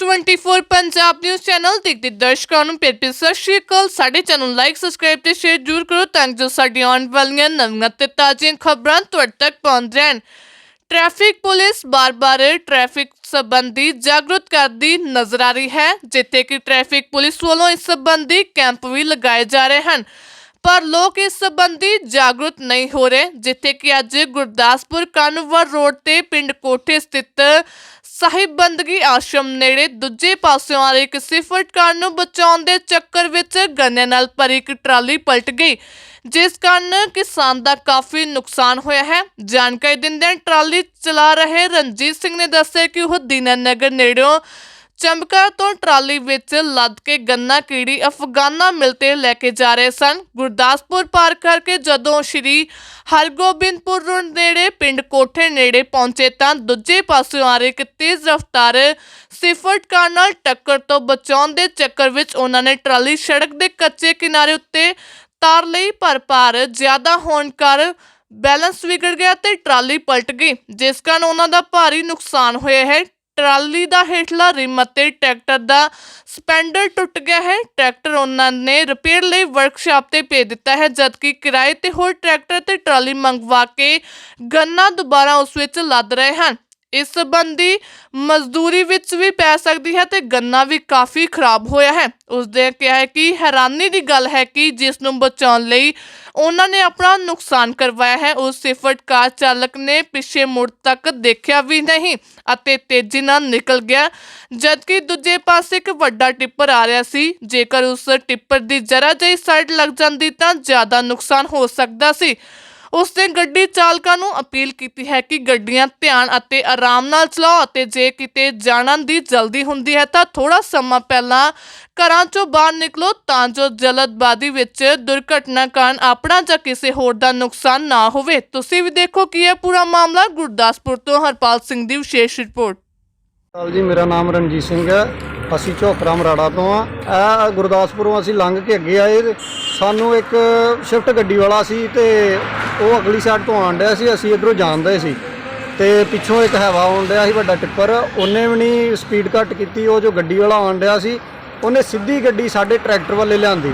24 Punjab news channel ਦੇਖਦੇ ਦਰਸ਼ਕਾਂ ਨੂੰ ਪਿਆਰ ਭਰੀ ਸਤਿ ਸ਼੍ਰੀ ਅਕਾਲ। ਸਾਡੇ ਚੈਨਲ ਨੂੰ ਲਾਈਕ ਸਬਸਕ੍ਰਾਈਬ ਤੇ ਸ਼ੇਅਰ ਜ਼ਰੂਰ ਕਰੋ ਤਾਂ ਜੋ ਸਾਡੀਆਂ ਆਉਣ ਵਾਲੀਆਂ ਨਵੀਆਂ ਤੇ ਤਾਜ਼ੀਆਂ ਖਬਰਾਂ ਤੁਹਾਡੇ ਤੱਕ ਪਹੁੰਚ ਰਹਿਣ। ਟ੍ਰੈਫਿਕ ਪੁਲਿਸ ਬਾਰ-ਬਾਰ ਟ੍ਰੈਫਿਕ ਸੰਬੰਧੀ ਜਾਗਰੂਕ ਕਰਦੀ ਨਜ਼ਰ ਆ ਰਹੀ ਹੈ, ਜਿੱਥੇ ਕਿ ਟ੍ਰੈਫਿਕ ਪੁਲਿਸ ਵੱਲੋਂ ਇਸ ਸੰਬੰਧੀ ਕੈਂਪ ਵੀ ਲਗਾਏ ਜਾ ਰਹੇ ਹਨ। ਪਰ ਲੋਕ ਇਸ ਸੰਬੰਧੀ ਜਾਗਰੂਕ ਨਹੀਂ ਹੋ ਰਹੇ, ਜਿੱਥੇ ਕਿ ਅੱਜ ਗੁਰਦਾਸਪੁਰ ਕਾਨੂੰਵਰ ਰੋਡ ਤੇ ਪਿੰਡ ਕੋਠੇ ਸਥਿਤ ਸਾਹਿਬ ਬੰਦਗੀ ਆਸ਼ਰਮ ਨੇੜੇ ਦੂਜੇ ਪਾਸਿਓਂ ਆ ਰਹੀ ਇੱਕ ਸਿਫਟ ਕਾਰ ਨੂੰ ਬਚਾਉਣ ਦੇ ਚੱਕਰ ਵਿੱਚ ਗੰਨੇ ਨਾਲ ਭਰੀ ਇੱਕ ਟਰਾਲੀ ਪਲਟ ਗਈ, ਜਿਸ ਕਾਰਨ ਕਿਸਾਨ ਦਾ ਕਾਫੀ ਨੁਕਸਾਨ ਹੋਇਆ ਹੈ। ਜਾਣਕਾਰੀ ਦਿੰਦਿਆਂ ਟਰਾਲੀ ਚਲਾ ਰਹੇ ਰਣਜੀਤ ਸਿੰਘ ਨੇ ਦੱਸਿਆ ਕਿ ਉਹ ਦੀਨਾਨਗਰ ਨੇੜਿਓਂ ਚੰਬਕਾ ਤੋਂ ਟਰਾਲੀ ਵਿੱਚ ਲੱਦ ਕੇ ਗੰਨਾ ਕੀੜੀ ਅਫਗਾਨਾ ਮਿਲਤੇ ਲੈ ਕੇ ਜਾ ਰਹੇ ਸਨ। ਗੁਰਦਾਸਪੁਰ ਪਾਰ ਕਰਕੇ ਜਦੋਂ ਸ਼੍ਰੀ ਹਰਗੋਬਿੰਦਪੁਰ ਰੋਡ ਨੇੜੇ, ਪਿੰਡ ਕੋਠੇ ਨੇੜੇ ਪਹੁੰਚੇ ਤਾਂ ਦੂਜੇ ਪਾਸਿਓਂ ਆ ਰਹੇ ਇੱਕ ਤੇਜ਼ ਰਫ਼ਤਾਰ ਸਿਫਟ ਕਾਰ ਨਾਲ ਟੱਕਰ ਤੋਂ ਬਚਾਉਣ ਦੇ ਚੱਕਰ ਵਿੱਚ ਉਹਨਾਂ ਨੇ ਟਰਾਲੀ ਸੜਕ ਦੇ ਕੱਚੇ ਕਿਨਾਰੇ ਉੱਤੇ ਤਾਰ ਲਈ, ਪਰ ਭਾਰ ਜ਼ਿਆਦਾ ਹੋਣ ਕਰ ਬੈਲੈਂਸ ਵਿਗੜ ਗਿਆ ਤੇ ਟਰਾਲੀ ਪਲਟ ਗਈ, ਜਿਸ ਕਾਰਨ ਉਹਨਾਂ ਦਾ ਭਾਰੀ ਨੁਕਸਾਨ ਹੋਇਆ ਹੈ। ਟਰਾਲੀ ਦਾ ਹੇਠਲਾ ਰਿਮ ਅਤੇ ਟਰੈਕਟਰ ਦਾ ਸਪੈਂਡਰ ਟੁੱਟ ਗਿਆ ਹੈ। ਟਰੈਕਟਰ ਉਹਨਾਂ ਨੇ ਰਿਪੇਅਰ ਲਈ ਵਰਕਸ਼ਾਪ ਤੇ ਭੇਜ ਦਿੱਤਾ ਹੈ, ਜਦਕਿ ਕਿਰਾਏ ਤੇ ਹੋਰ ਟਰੈਕਟਰ ਤੇ ਟਰਾਲੀ ਮੰਗਵਾ ਕੇ ਗੰਨਾ ਦੁਬਾਰਾ ਉਸ ਵਿੱਚ ਲੱਦ ਰਹੇ ਹਨ। ਇਸ ਸੰਬੰਧੀ ਮਜ਼ਦੂਰੀ ਵਿੱਚ ਵੀ ਪੈ ਸਕਦੀ ਹੈ ਤੇ ਗੰਨਾ ਵੀ ਕਾਫੀ ਖਰਾਬ ਹੋਇਆ ਹੈ। ਉਸਦੇ ਕਿਹਾ ਹੈ ਕਿ ਹੈਰਾਨੀ ਦੀ ਗੱਲ ਹੈ ਕਿ ਜਿਸ ਨੂੰ ਬਚਾਉਣ ਲਈ ਉਹਨਾਂ ਨੇ ਆਪਣਾ ਨੁਕਸਾਨ ਕਰਵਾਇਆ ਹੈ। ਉਸ ਸਿਫਟ ਕਾਰ ਚਾਲਕ ਨੇ ਪਿੱਛੇ ਮੁੜ ਤੱਕ ਦੇਖਿਆ ਵੀ ਨਹੀਂ ਅਤੇ ਤੇਜ਼ੀ ਨਾਲ ਨਿਕਲ ਗਿਆ, ਜਦਕਿ ਦੂਜੇ ਪਾਸੇ ਇੱਕ ਵੱਡਾ ਟਿੱਪਰ ਆ ਰਿਹਾ ਸੀ। ਜੇਕਰ ਉਸ ਟਿੱਪਰ ਦੀ ਜਰਾ ਜਿਹੀ ਸਾਈਡ ਲੱਗ ਜਾਂਦੀ ਤਾਂ ਜ਼ਿਆਦਾ ਨੁਕਸਾਨ ਹੋ ਸਕਦਾ ਸੀ। ਉਸਨੇ ਗੱਡੀ ਚਾਲਕਾਂ ਨੂੰ ਅਪੀਲ ਕੀਤੀ ਹੈ ਕਿ ਗੱਡੀਆਂ ਧਿਆਨ ਅਤੇ ਆਰਾਮ ਨਾਲ ਚਲਾਓ ਅਤੇ ਜੇ ਕਿਤੇ ਜਾਣ ਦੀ ਜਲਦੀ ਹੁੰਦੀ ਹੈ ਤਾਂ ਥੋੜਾ ਸਮਾਂ ਪਹਿਲਾਂ ਘਰਾਂ ਚੋਂ ਬਾਹਰ ਨਿਕਲੋ ਤਾਂ ਜੋ ਜਲਦਬਾਜ਼ੀ ਵਿੱਚ ਦੁਰਘਟਨਾ ਕਾਰਨ ਆਪਣਾ ਜਾਂ ਕਿਸੇ ਹੋਰ ਦਾ ਨੁਕਸਾਨ ਨਾ ਹੋਵੇ। ਤੁਸੀਂ ਵੀ ਦੇਖੋ ਕੀ ਇਹ ਪੂਰਾ ਮਾਮਲਾ ਗੁਰਦਾਸਪੁਰ ਤੋਂ ਹਰਪਾਲ ਸਿੰਘ ਦੀ ਵਿਸ਼ੇਸ਼ ਰਿਪੋਰਟ। ਸਤਿ ਜੀ, ਮੇਰਾ ਨਾਮ ਰਣਜੀਤ ਸਿੰਘ ਹੈ। ਅਸੀਂ ਝੋਕਰਾ ਮਰਾੜਾ ਤੋਂ ਆ ਇਹ ਗੁਰਦਾਸਪੁਰੋਂ ਅਸੀਂ ਲੰਘ ਕੇ ਅੱਗੇ ਆਏ। ਸਾਨੂੰ ਇੱਕ ਸ਼ਿਫਟ ਗੱਡੀ ਵਾਲਾ ਸੀ ਤੇ ਉਹ ਅਗਲੀ ਸਾਈਡ ਤੋਂ ਆਉਣ ਡਿਆ ਸੀ, ਅਸੀਂ ਇਧਰੋਂ ਜਾਂਦੇ ਸੀ। ਤੇ ਪਿੱਛੋਂ ਇੱਕ ਹੈਵਾ ਆਉਣ ਡਿਆ ਸੀ, ਵੱਡਾ ਟਿੱਪਰ। ਉਹਨੇ ਵੀ ਨਹੀਂ ਸਪੀਡ ਘੱਟ ਕੀਤੀ, ਉਹ ਜੋ ਗੱਡੀ ਵਾਲਾ ਆਉਣ ਡਿਆ ਸੀ, ਉਹਨੇ ਸਿੱਧੀ ਗੱਡੀ ਸਾਡੇ ਟਰੈਕਟਰ ਵੱਲੇ ਲਿਆਂਦੀ।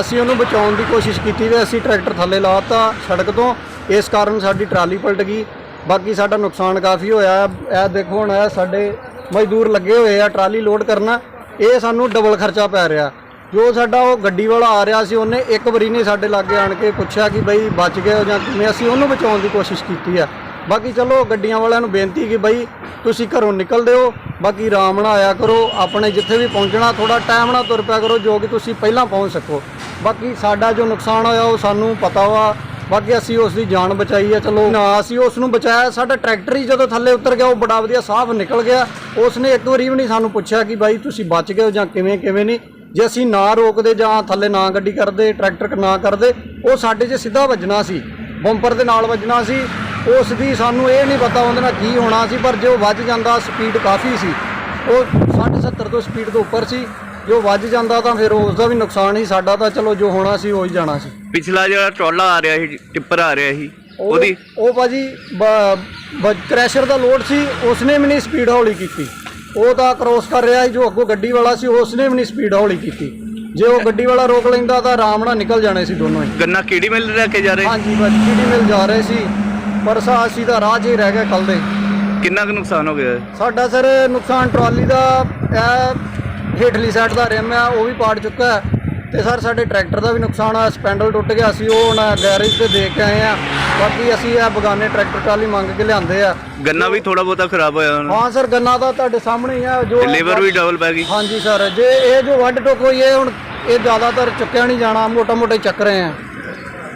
ਅਸੀਂ ਉਹਨੂੰ ਬਚਾਉਣ ਦੀ ਕੋਸ਼ਿਸ਼ ਕੀਤੀ ਤੇ ਅਸੀਂ ਟਰੈਕਟਰ ਥੱਲੇ ਲਾਤਾ ਸੜਕ ਤੋਂ। ਇਸ ਕਾਰਨ ਸਾਡੀ ਟਰਾਲੀ ਪਲਟ ਗਈ। ਬਾਕੀ ਸਾਡਾ ਨੁਕਸਾਨ ਕਾਫੀ ਹੋਇਆ। ਇਹ ਦੇਖੋ ਹੁਣ ਇਹ ਸਾਡੇ ਮਜ਼ਦੂਰ ਲੱਗੇ ਹੋਏ ਆ ਟਰਾਲੀ ਲੋਡ ਕਰਨਾ। ਇਹ ਸਾਨੂੰ ਡਬਲ ਖਰਚਾ ਪੈ ਰਿਹਾ। ਜੋ ਸਾਡਾ ਉਹ ਗੱਡੀ ਵਾਲਾ ਆ ਰਿਹਾ ਸੀ, ਉਹਨੇ ਇੱਕ ਵਾਰੀ ਨਹੀਂ ਸਾਡੇ ਲਾਗੇ ਆਣ ਕੇ ਪੁੱਛਿਆ ਕਿ ਬਈ ਬਚ ਗਏ ਹੋ ਜਾਂ ਕਿਵੇਂ। ਅਸੀਂ ਉਹਨੂੰ ਬਚਾਉਣ ਦੀ ਕੋਸ਼ਿਸ਼ ਕੀਤੀ ਆ। ਬਾਕੀ ਚਲੋ, ਗੱਡੀਆਂ ਵਾਲਿਆਂ ਨੂੰ ਬੇਨਤੀ ਕਿ ਬਈ ਤੁਸੀਂ ਘਰੋਂ ਨਿਕਲਦੇ ਹੋ ਬਾਕੀ ਆਰਾਮ ਨਾਲ ਆਇਆ ਕਰੋ। ਆਪਣੇ ਜਿੱਥੇ ਵੀ ਪਹੁੰਚਣਾ ਥੋੜਾ ਟਾਈਮ ਨਾਲ ਤੁਰ ਪਿਆ ਕਰੋ, ਜੋ ਕਿ ਤੁਸੀਂ ਪਹਿਲਾਂ ਪਹੁੰਚ ਸਕੋ। ਬਾਕੀ ਸਾਡਾ ਜੋ ਨੁਕਸਾਨ ਹੋਇਆ, ਉਹ ਸਾਨੂੰ ਪਤਾ ਵਾ। ਬਾਕੀ ਅਸੀਂ ਉਸ ਦੀ ਜਾਨ ਬਚਾਈ ਹੈ ਚਲੋ, ਨਾ ਅਸੀਂ ਉਸ ਨੂੰ ਬਚਾਇਆ। ਸਾਡਾ ਟਰੈਕਟਰ ਹੀ ਜਦੋਂ ਥੱਲੇ ਉਤਰ ਗਿਆ, ਉਹ ਬੜਾ ਵਧੀਆ ਸਾਫ਼ ਨਿਕਲ ਗਿਆ। ਉਸ ਨੇ ਇੱਕ ਵਾਰੀ ਵੀ ਨਹੀਂ ਸਾਨੂੰ ਪੁੱਛਿਆ ਕਿ ਬਾਈ ਤੁਸੀਂ ਬਚ ਗਏ ਹੋ ਜਾਂ ਕਿਵੇਂ ਕਿਵੇਂ ਨਹੀਂ। ਜੇ ਅਸੀਂ ਨਾ ਰੋਕਦੇ ਜਾਂ ਥੱਲੇ ਨਾ ਗੱਡੀ ਕਰਦੇ ਟਰੈਕਟਰ ਨਾ ਕਰਦੇ ਉਹ ਸਾਡੇ 'ਚ ਸਿੱਧਾ ਵੱਜਣਾ ਸੀ ਬੰਪਰ ਦੇ ਨਾਲ ਵੱਜਣਾ ਸੀ ਉਸ ਦੀ ਸਾਨੂੰ ਇਹ ਨਹੀਂ ਪਤਾ ਉਹਦੇ ਨਾਲ ਕੀ ਹੋਣਾ ਸੀ ਪਰ ਜੇ ਉਹ ਵੱਜ ਜਾਂਦਾ ਸਪੀਡ ਕਾਫੀ ਸੀ। ਉਹ 70 ਤੋਂ ਸਪੀਡ ਤੋਂ ਉੱਪਰ ਸੀ ਜੋ ਵੱਜ ਜਾਂਦਾ ਤਾਂ ਫਿਰ ਉਸ ਦਾ ਵੀ ਨੁਕਸਾਨ ਹੀ ਸਾਡਾ ਤਾਂ ਚਲੋ ਜੋ ਹੋਣਾ ਸੀ ਹੋ ਹੀ ਜਾਣਾ ਸੀ। ਪਿਛਲਾ ਜਿਹੜਾ ਟਰਾਲਾ ਆ ਰਿਹਾ ਸੀ ਟਿੱਪਰ ਆ ਰਿਹਾ ਸੀ ਉਹ- ਉਹਦੀ ਉਹ ਭਾਜੀ ਕ੍ਰੈਸ਼ਰ ਦਾ ਲੋਡ ਸੀ ਉਸਨੇ ਵੀ ਨਹੀਂ ਸਪੀਡ ਹੌਲੀ ਕੀਤੀ। ਉਹ ਤਾਂ ਕ੍ਰੋਸ ਕਰ ਰਿਹਾ ਸੀ ਜੋ ਅੱਗੋਂ ਗੱਡੀ ਵਾਲਾ ਸੀ ਉਸਨੇ ਵੀ ਨਹੀਂ ਸਪੀਡ ਹੌਲੀ ਕੀਤੀ। ਜੇ ਉਹ ਗੱਡੀ ਵਾਲਾ ਰੋਕ ਲੈਂਦਾ ਤਾਂ ਆਰਾਮ ਨਾਲ ਨਿਕਲ ਜਾਣੇ ਸੀ ਦੋਨੋਂ ਹੀ। ਗੰਨਾ ਕਿਹੜੀ ਮਿਲ ਲੈ ਕੇ ਜਾ ਰਹੇ? ਹਾਂਜੀ ਭਾਜੀ ਕਿਹੜੀ ਮਿਲ ਜਾ ਰਹੇ ਸੀ ਪਰਸਾ ਅਸੀਂ ਤਾਂ ਰਾਹ 'ਚ ਹੀ ਰਹਿ ਗਏ ਕੱਲ ਦੇ। ਕਿੰਨਾ ਕੁ ਨੁਕਸਾਨ ਹੋ ਗਿਆ? ਹੈ? ਸਾਡਾ ਸਰ ਨੁਕਸਾਨ ਟਰਾਲੀ ਦਾ ਇਹ ਹੇਠਲੀ ਸਾਈਡ ਦਾ ਰਿਮ ਆ ਉਹ ਵੀ ਪਾੜ ਚੁੱਕਾ ਹੈ। ਤੇ ਸਰ ਸਾਡੇ ਟਰੈਕਟਰ ਦਾ ਵੀ ਨੁਕਸਾਨ ਆ ਸਪੈਂਡਲ ਟੁੱਟ ਗਿਆ ਸੀ ਉਹ ਹੁਣ ਗੈਰੇਜ ਤੇ ਦੇਖ ਕੇ ਆਏ ਆ ਬਾਕੀ ਅਸੀਂ ਇਹ ਬਗਾਨੇ ਟਰੈਕਟਰ ਟਰਾਲੀ ਮੰਗ ਕੇ ਲਿਆਂਦੇ ਆ। ਗੰਨਾ ਵੀ ਥੋੜਾ ਬਹੁਤਾ ਖਰਾਬ ਹੋਇਆ ਹੁਣ। ਹਾਂ ਸਰ ਗੰਨਾ ਤਾਂ ਤੁਹਾਡੇ ਸਾਹਮਣੇ ਹੀ ਆ ਜੋ ਲੇਬਰ ਵੀ ਡਬਲ ਪੈ ਗਈ। ਹਾਂਜੀ ਸਰ ਜੇ ਇਹ ਜੋ ਵੱਡ ਟੁੱਕ ਹੋਈ ਹੈ ਹੁਣ ਇਹ ਜ਼ਿਆਦਾਤਰ ਚੁੱਕਿਆ ਨਹੀਂ ਜਾਣਾ ਮੋਟਾ ਮੋਟੇ ਚੱਕ ਰਹੇ ਆ।